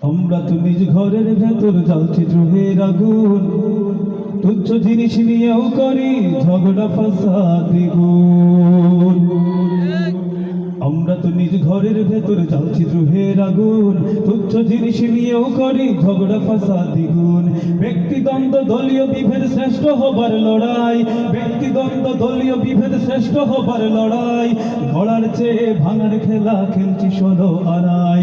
আমরা তো নিজ ঘরের ভেতর জ্বলছি দ্রোহের আগুন তুচ্ছ জিনিস নিয়েও করি ঝগড়া ফাসাদ দ্বিগুণ আমরা তো নিজ ঘরের ভেতর জ্বলছি দ্রোহের আগুন তুচ্ছ জিনিস নিয়েও করি ঝগড়া ফাসাদ দ্বিগুণ ব্যক্তিদ্বন্দ্ব দলীয় বিভেদ শ্রেষ্ঠ হবার লড়াই। ব্যক্তিদ্বন্দ্ব দলীয় বিভেদ শ্রেষ্ঠ হবার লড়াই। গড়ার চেয়ে ভাঙার খেলা খেলছি ষোলো আনাই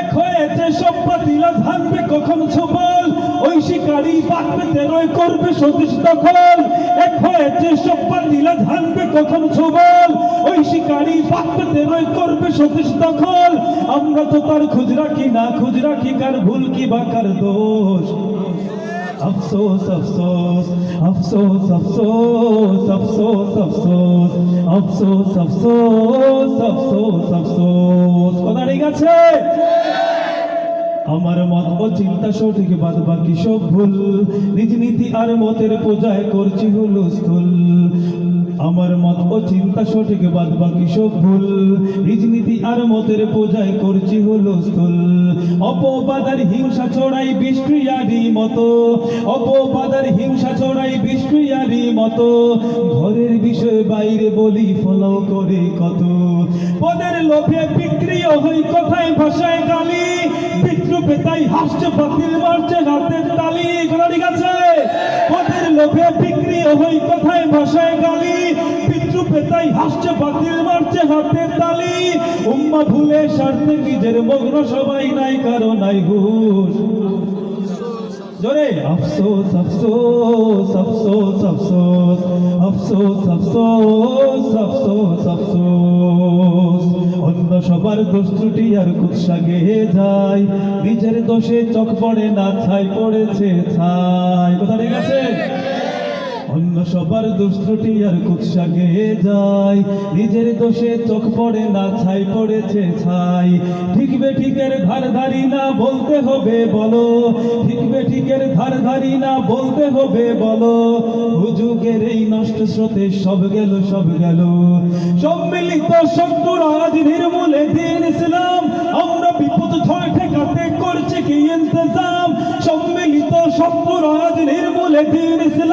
এক হয়েছে সব পাতিলা থাকবে কখন ছবল ওই শিকারি পাকবে তেরোয় করবে সতীশ দখল। এক হয়েছে সব পাতিলা থাকবে কখন ছবল ওই শিকারি পাকবে তেরোয় করবে সতীশ দখল। আমরা তো তার খুঁজ কি না খুঁজ কি কার ভুল কি বা কার দোষ? আফসোস আফসোস আফসোস আফসোস আফসোস আফসোস আফসোস আফসোস আফসোস আফসোস কথা ঠিক আছে? আমার মত ও চিন্তা সঠিক, বাদ বাকি সব ভুল। নিজ নীতি আর মতের পূজায় করছি হুলস্থুল। আমার মত ও চিন্তা সঠিক বাদ বাকি সব ভুল। নিজ নীতি আর মতের পূজায় করছি হুলস্থুল অপবাদার হিংসা ছড়াই বিষ্ক্রিয়ারি মতো। অপবাদার হিংসা ছড়াই বিষ্ক্রিয়ারি মতো। ঘরের বিষয় বাইরে বলি ফলো করে কত। পদের লোভে বিক্রি হই কথায় ভাষায় গালি। বিদ্রুপে তাই হাসছে, বাতিল মারছে হাতের তালি। এগুলো ঠিক পদের লোভে বিক্রি হই কথায় ভাষায় গালি। হাসছে, বাতিল মারছে তালি। উম্মা ভুলে নিজের মগ্ন সবাই নাই, কারও নাই জোরে, আফসোস আফসোস আফসোস আফসোস আফসোস আফসোস আফসোস আফসোস। অন্য সবার দোষ ত্রুটি আর কুৎসা গেয়ে যায়। নিজের দোষে চোখ পড়ে না, ছাই পড়েছে, ছাই। কথা ঠিক আছে? অন্য সবার দুষ্টটি আর কুৎসা গেয়ে যায়। নিজের দোষে চোখ পড়ে না, ছাই পড়েছে ছাই। ঠিক বে ঠিকের ধার ধারি না বলতে হবে, বলো। ঠিক বে ঠিকের ধার ধারি না বলতে হবে, বলো। হুজুগের এই নষ্ট স্রোতে সব গেল সব গেল। সম্মিলিত শত্রুর আজ নির্মূলে দিন ইসলাম। আমরা বিপদ ঝড় ঠেকাতে করছে কি ইন্তজাম। সম্মিলিত শত্রুর আজ নির্মূলে দিন ইসলাম।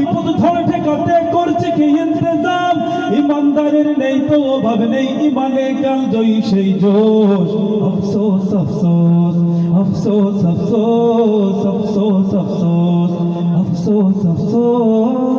বিপদ ঝড় ঠেকাতে করছে কি ইন্তজাম? ইমানদারের নেই তো অভাব নেই, ইমানে কাল জয়ী সেই জোশ। আফসোস আফসোস আফসোস আফসোস আফসোস আফসোস আফসোস আফসোস আফসোস আফসোস।